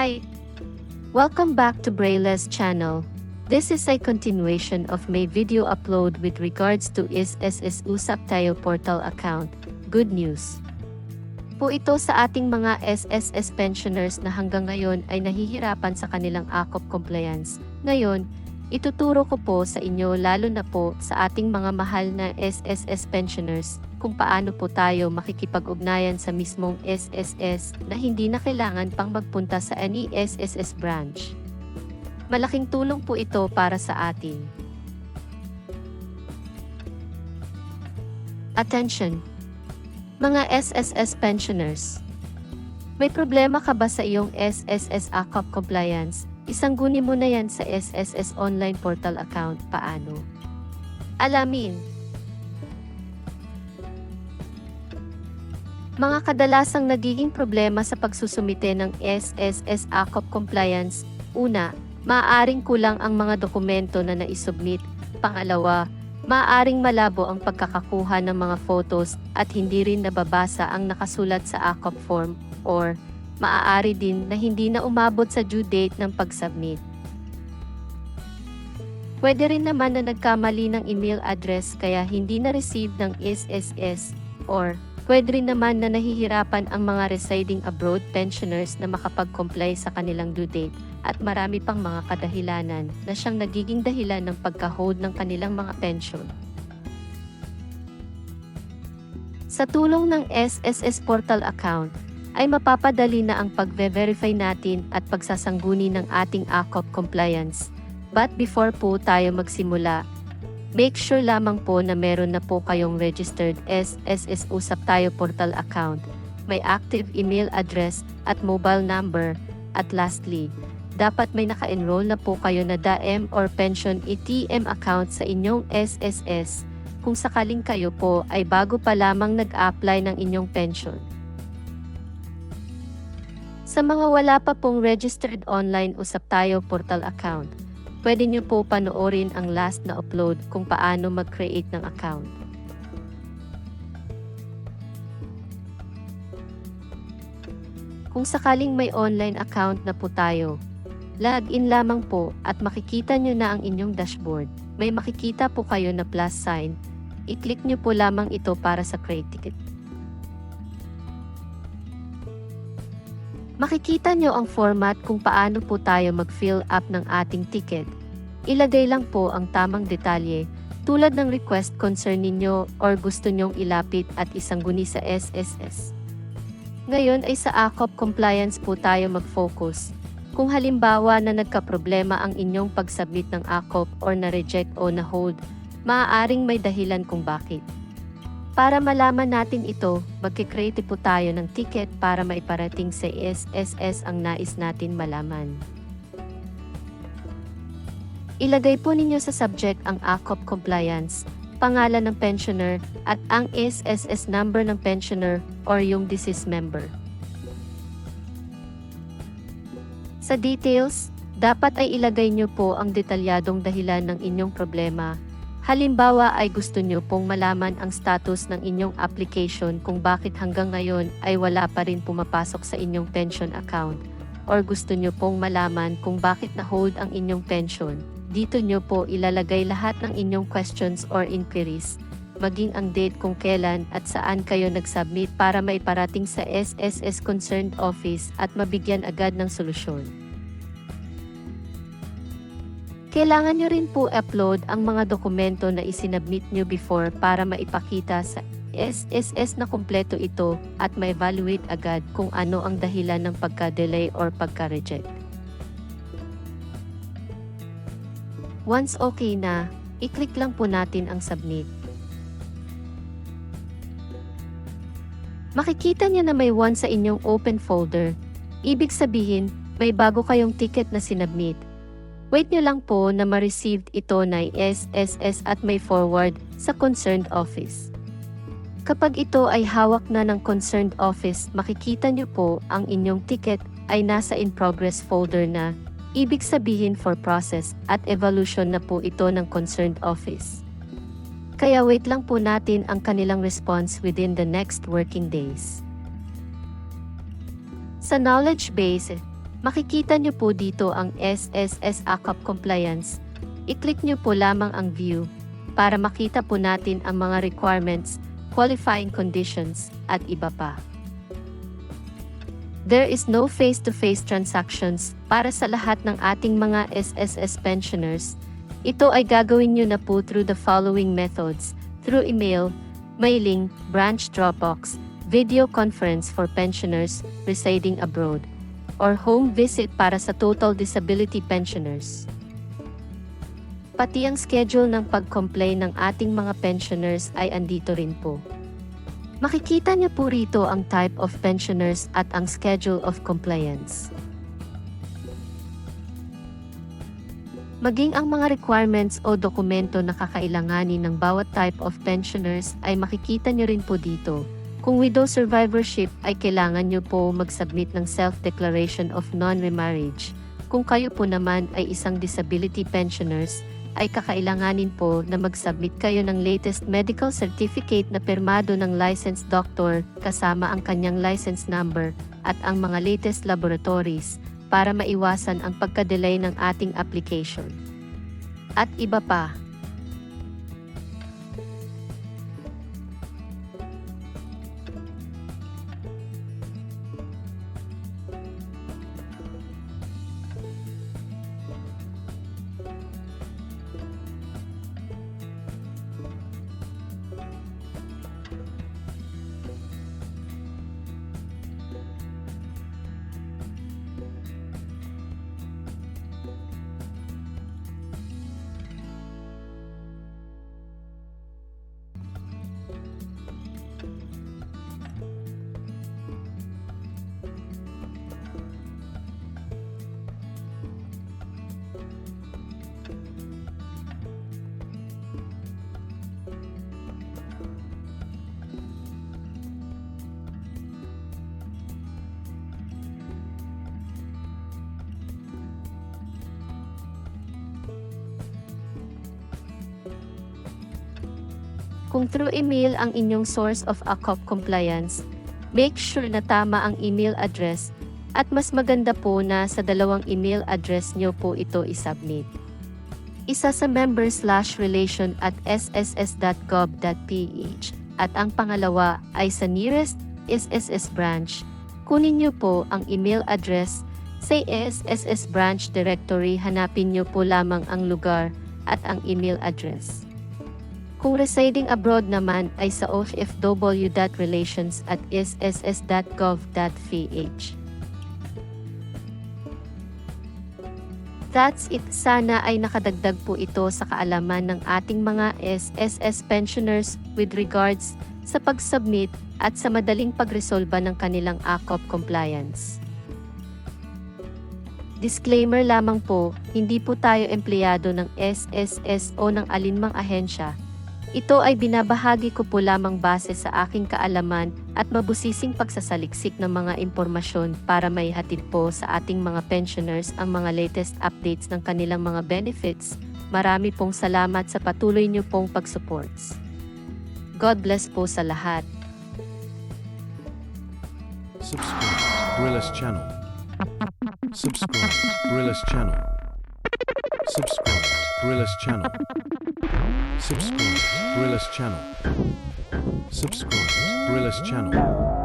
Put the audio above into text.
Hi! Welcome back to Braille's channel. This is a continuation of my video upload with regards to SSS Usap Tayo portal account. Good news! Po ito sa ating mga SSS pensioners na hanggang ngayon ay nahihirapan sa kanilang AKOP compliance. Ngayon, ituturo ko po sa inyo lalo na po sa ating mga mahal na SSS pensioners kung paano po tayo makikipag-ugnayan sa mismong SSS na hindi na kailangan pang magpunta sa any SSS branch. Malaking tulong po ito para sa atin. Attention! Mga SSS pensioners. May problema ka ba sa iyong SSS AKOP compliance? Isang guni mo na yan sa SSS online portal account. Paano? Alamin! Mga kadalasang nagiging problema sa pagsusumite ng SSS AKOP compliance, una, maaaring kulang ang mga dokumento na naisubmit. Pangalawa, maaaring malabo ang pagkakakuha ng mga photos at hindi rin nababasa ang nakasulat sa AKOP form or maaari din na hindi na umabot sa due date ng pag-submit. Pwede rin naman na nagkamali ng email address kaya hindi na-receive ng SSS or pwede rin naman na nahihirapan ang mga residing abroad pensioners na makapag-comply sa kanilang due date at marami pang mga kadahilanan na siyang nagiging dahilan ng pagka-hold ng kanilang mga pension. Sa tulong ng SSS Portal account, ay mapapadali na ang pag-verify natin at pagsasangguni ng ating AKOP compliance. But before po tayo magsimula, make sure lamang po na meron na po kayong registered SSS Usap Tayo Portal account, may active email address at mobile number, at lastly, dapat may naka-enroll na po kayo na DAM or Pension ATM account sa inyong SSS kung sakaling kayo po ay bago pa lamang nag-apply ng inyong pension. Sa mga wala pa pong registered online Usap Tayo portal account, pwede nyo po panoorin ang last na upload kung paano mag-create ng account. Kung sakaling may online account na po tayo, log in lamang po at makikita nyo na ang inyong dashboard. May makikita po kayo na plus sign. I-click nyo po lamang ito para sa create ticket. Makikita nyo ang format kung paano po tayo mag-fill up ng ating ticket. Ilagay lang po ang tamang detalye, tulad ng request concern ninyo or gusto nyong ilapit at isangguni sa SSS. Ngayon ay sa AKOP compliance po tayo mag-focus. Kung halimbawa na nagka-problema ang inyong pag-submit ng AKOP or na-reject o na-hold, maaaring may dahilan kung bakit. Para malaman natin ito, magkikreate po tayo ng ticket para maiparating sa SSS ang nais natin malaman. Ilagay po ninyo sa subject ang AKOP compliance, pangalan ng pensioner, at ang SSS number ng pensioner or yung deceased member. Sa details, dapat ay ilagay nyo po ang detalyadong dahilan ng inyong problema Halimbawa ay gusto nyo pong malaman ang status ng inyong application kung bakit hanggang ngayon ay wala pa rin pumapasok sa inyong pension account. Or gusto nyo pong malaman kung bakit na-hold ang inyong pension. Dito nyo po ilalagay lahat ng inyong questions or inquiries, maging ang date kung kailan at saan kayo nag-submit para maiparating sa SSS Concerned Office at mabigyan agad ng solusyon. Kailangan nyo rin po upload ang mga dokumento na isinabmit nyo before para maipakita sa SSS na kumpleto ito at ma-evaluate agad kung ano ang dahilan ng pagka-delay or pagka-reject. Once okay na, i-click lang po natin ang submit. Makikita niyo na may one sa inyong open folder. Ibig sabihin, may bago kayong ticket na sinabmit Wait nyo lang po na ma-received ito na SSS at may forward sa concerned office. Kapag ito ay hawak na ng concerned office, makikita nyo po ang inyong ticket ay nasa in progress folder na, ibig sabihin for process at evolution na po ito ng concerned office. Kaya wait lang po natin ang kanilang response within the next working days. Sa knowledge base, Makikita nyo po dito ang SSS AKAP Compliance. I-click nyo po lamang ang view para makita po natin ang mga requirements, qualifying conditions, at iba pa. There is no face-to-face transactions para sa lahat ng ating mga SSS pensioners. Ito ay gagawin nyo na po through the following methods, through email, mailing, branch Dropbox, video conference for pensioners residing abroad, or home visit para sa total disability pensioners. Pati ang schedule ng pag-comply ng ating mga pensioners ay andito rin po. Makikita niyo po rito ang type of pensioners at ang schedule of compliance. Maging ang mga requirements o dokumento na kakailanganin ng bawat type of pensioners ay makikita niyo rin po dito. Kung widow survivorship ay kailangan niyo po mag-submit ng self-declaration of non-remarriage. Kung kayo po naman ay isang disability pensioners, ay kakailanganin po na mag-submit kayo ng latest medical certificate na permado ng licensed doctor kasama ang kanyang license number at ang mga latest laboratories para maiwasan ang pagka-delay ng ating application. At iba pa. Kung through email ang inyong source of ACOP compliance, make sure na tama ang email address at mas maganda po na sa dalawang email address nyo po ito isubmit. Isa sa member slash relation at sss.gov.ph at ang pangalawa ay sa nearest SSS branch. Kunin nyo po ang email address sa SSS branch directory hanapin nyo po lamang ang lugar at ang email address. Kung residing abroad naman ay sa ofw.relations at sss.gov.ph. That's it. Sana ay nakadagdag po ito sa kaalaman ng ating mga SSS pensioners with regards sa pag-submit at sa madaling pagresolba ng kanilang ACOP compliance. Disclaimer lamang po, hindi po tayo empleyado ng SSS o ng alinmang ahensya. Ito ay binabahagi ko po lamang base sa aking kaalaman at mabusising pagsasaliksik ng mga impormasyon para may hatid po sa ating mga pensioners ang mga latest updates ng kanilang mga benefits. Marami pong salamat sa patuloy niyo pong pag-supports. God bless po sa lahat. Subscribe Gorillas channel. Subscribe Gorillas channel. Subscribe Gorillas channel. Subscribe Gorillas channel. Subscribe Gorillas channel.